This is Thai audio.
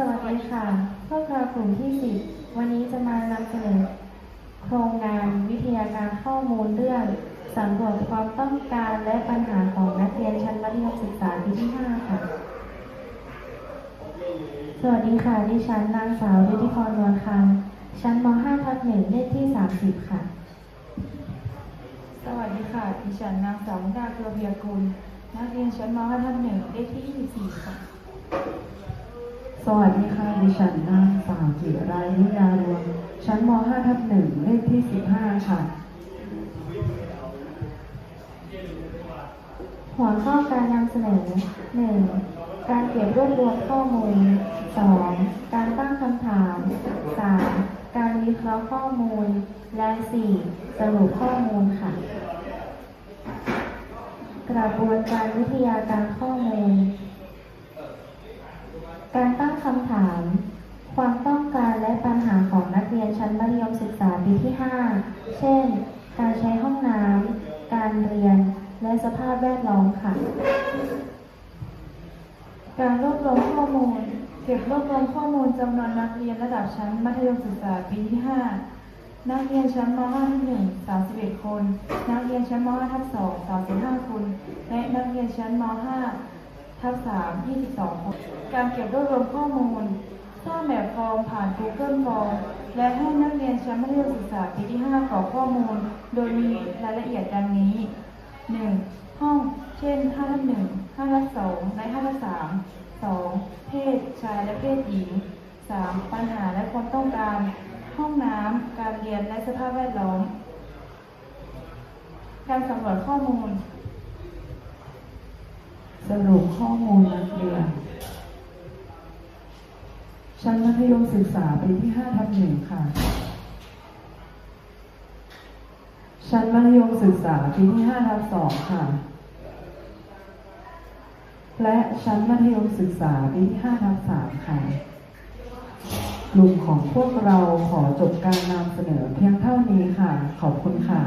สวัสดีค่ะ พวกเรากลุ่มที่10วันนี้จะมานำเสนอโครงงานวิทยาการข้อมูลเรื่องสำรวจความต้องการและปัญหาของนักเรียนชั้นมัธยมศึกษาปีที่ 5 ค่ะ สวัสดีค่ะ ดิฉันนางสาวฤทธิพรนวลคำชั้นม .5 ทับหนึ่งเลขที่ 30 ค่ะ สวัสดีค่ะ ดิฉันนางสาวมุกดาเกลือเบียกุลนักเรียนชั้นม .5 ทับหนึ่งเลขที่ 24 ค่ะ วัสดีค่ะดิฉันนางสาวจิรายุดารวมชั้นม .5 ทับหนึ่งเลขที่ 15 ค่ะ หัวข้อการนำเสนอ 1. การเก็บรวบรวมข้อมูล 2. การตั้งคำถาม 3. การวิเคราะห์ข้อมูล และ 4. สรุปข้อมูลค่ะ กระบวนการวิทยาการข้อมูลการตั้งคำถาม ความต้องการ และปัญหาของนักเรียนชั้นมัธยมศึกษาปีที่ 5 เช่น การใช้ห้องน้ำ การเรียน และสภาพแวดล้อมค่ะ การรวบรวมข้อมูล เก็บรวบรวมข้อมูลจำนวนนักเรียนระดับชั้นมัธยมศึกษาปีที่ 5 นักเรียนชั้นม .5 ทับ1 31 คน นักเรียนชั้นม .5 ทับ2 35 คน และนักเรียนชั้นม .5 ทับ3 22 คน การเก็บรวบรวมข้อมูล สร้างแบบฟอร์มผ่าน Google Form และให้นักเรียนชั้นมัธยมศึกษาปีที่ 5กรอกข้อมูล โดยมีรายละเอียดดังนี้ 1. ห้อง เช่น5ทับ1 5ทับ2และ5ทับ3 2. เพศชายและเพศหญิง 3. ปัญหาและความต้องการ ห้องน้ำการเรียนและสภาพแวดล้อม การสำรวจข้อมูล สรุปข้อมูลนักเรียน ชั้นมัธยมศึกษาปีที่5ทับหนึ่งค่ะ ชั้นมัธยมศึกษาปีที่5ทับสองค่ะ และชั้นมัธยมศึกษาปีที่5ทับสามค่ะ กลุ่มของพวกเราขอจบการนำเสนอเพียงเท่านี้ค่ะ ขอบคุณค่ะ